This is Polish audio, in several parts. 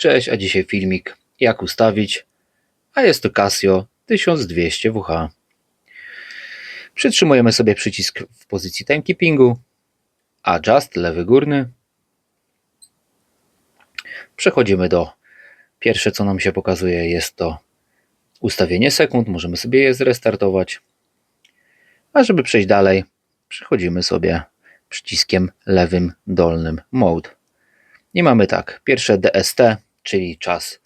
Cześć, a dzisiaj filmik jak ustawić, a jest to Casio 1200 WH. Przytrzymujemy sobie przycisk w pozycji timekeepingu, adjust lewy górny. Przechodzimy do pierwsze co nam się pokazuje jest to ustawienie sekund, możemy sobie je zrestartować. A żeby przejść dalej, przechodzimy sobie przyciskiem lewym dolnym mode. I mamy tak, pierwsze DST, czyli czas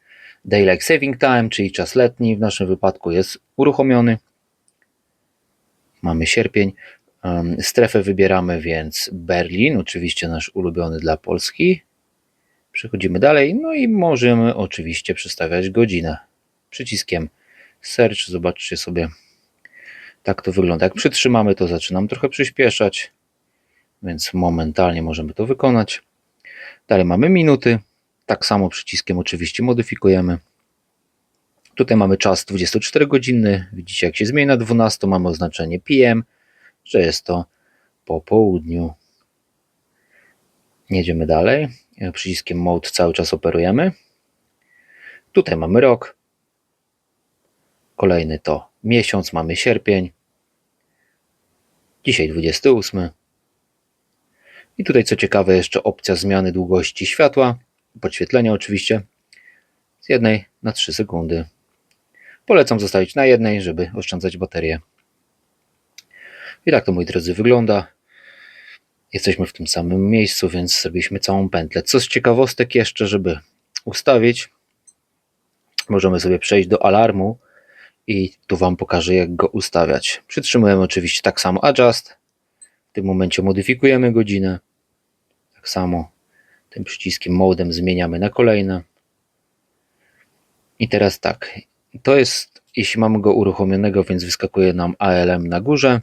Daylight Saving Time, czyli czas letni, w naszym wypadku jest uruchomiony. Mamy sierpień. Um, Strefę wybieramy więc Berlin, oczywiście nasz ulubiony dla Polski. Przechodzimy dalej, no i możemy oczywiście przestawiać godzinę. Przyciskiem Search, zobaczcie sobie, tak to wygląda. Jak przytrzymamy, to zaczynam trochę przyspieszać, więc momentalnie możemy to wykonać. Dalej mamy minuty. Tak samo przyciskiem oczywiście modyfikujemy. Tutaj mamy czas 24 godziny. Widzicie jak się zmieni na 12. Mamy oznaczenie PM, że jest to po południu. Jedziemy dalej. Przyciskiem Mode cały czas operujemy. Tutaj mamy rok. Kolejny to miesiąc, mamy sierpień. Dzisiaj 28. I tutaj co ciekawe jeszcze opcja zmiany długości światła, podświetlenia oczywiście, z jednej na 3 sekundy. Polecam zostawić na jednej, żeby oszczędzać baterię. I tak to moi drodzy wygląda. Jesteśmy w tym samym miejscu, więc zrobiliśmy całą pętlę. Co z ciekawostek jeszcze, żeby ustawić, możemy sobie przejść do alarmu i tu Wam pokażę jak go ustawiać. Przytrzymujemy oczywiście tak samo adjust. W tym momencie modyfikujemy godzinę. Tak samo tym przyciskiem modem zmieniamy na kolejne. I teraz tak, to jest, jeśli mamy go uruchomionego, więc wyskakuje nam ALM na górze,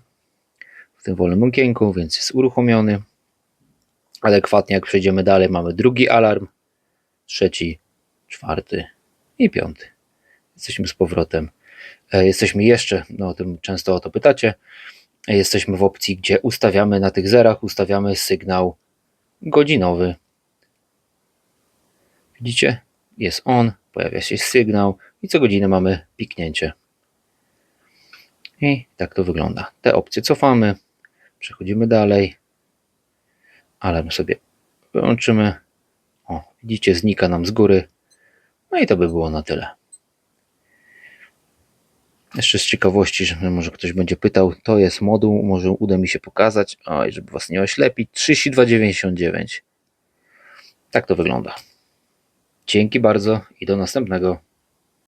w tym wolnym okienku, więc jest uruchomiony. Adekwatnie jak przejdziemy dalej, mamy drugi alarm, trzeci, czwarty i piąty. Jesteśmy z powrotem. E, Jesteśmy jeszcze, no o tym często o to pytacie, E, jesteśmy w opcji, gdzie ustawiamy na tych zerach, ustawiamy sygnał godzinowy. Widzicie? Jest on, pojawia się sygnał i co godzinę mamy piknięcie. I tak to wygląda. Te opcje cofamy, przechodzimy dalej. Alarm sobie wyłączymy. O, widzicie, znika nam z góry. No i to by było na tyle. Jeszcze z ciekawości, że może ktoś będzie pytał, to jest moduł, może uda mi się pokazać, oj, żeby Was nie oślepić, 32,99. Tak to wygląda. Dzięki bardzo i do następnego.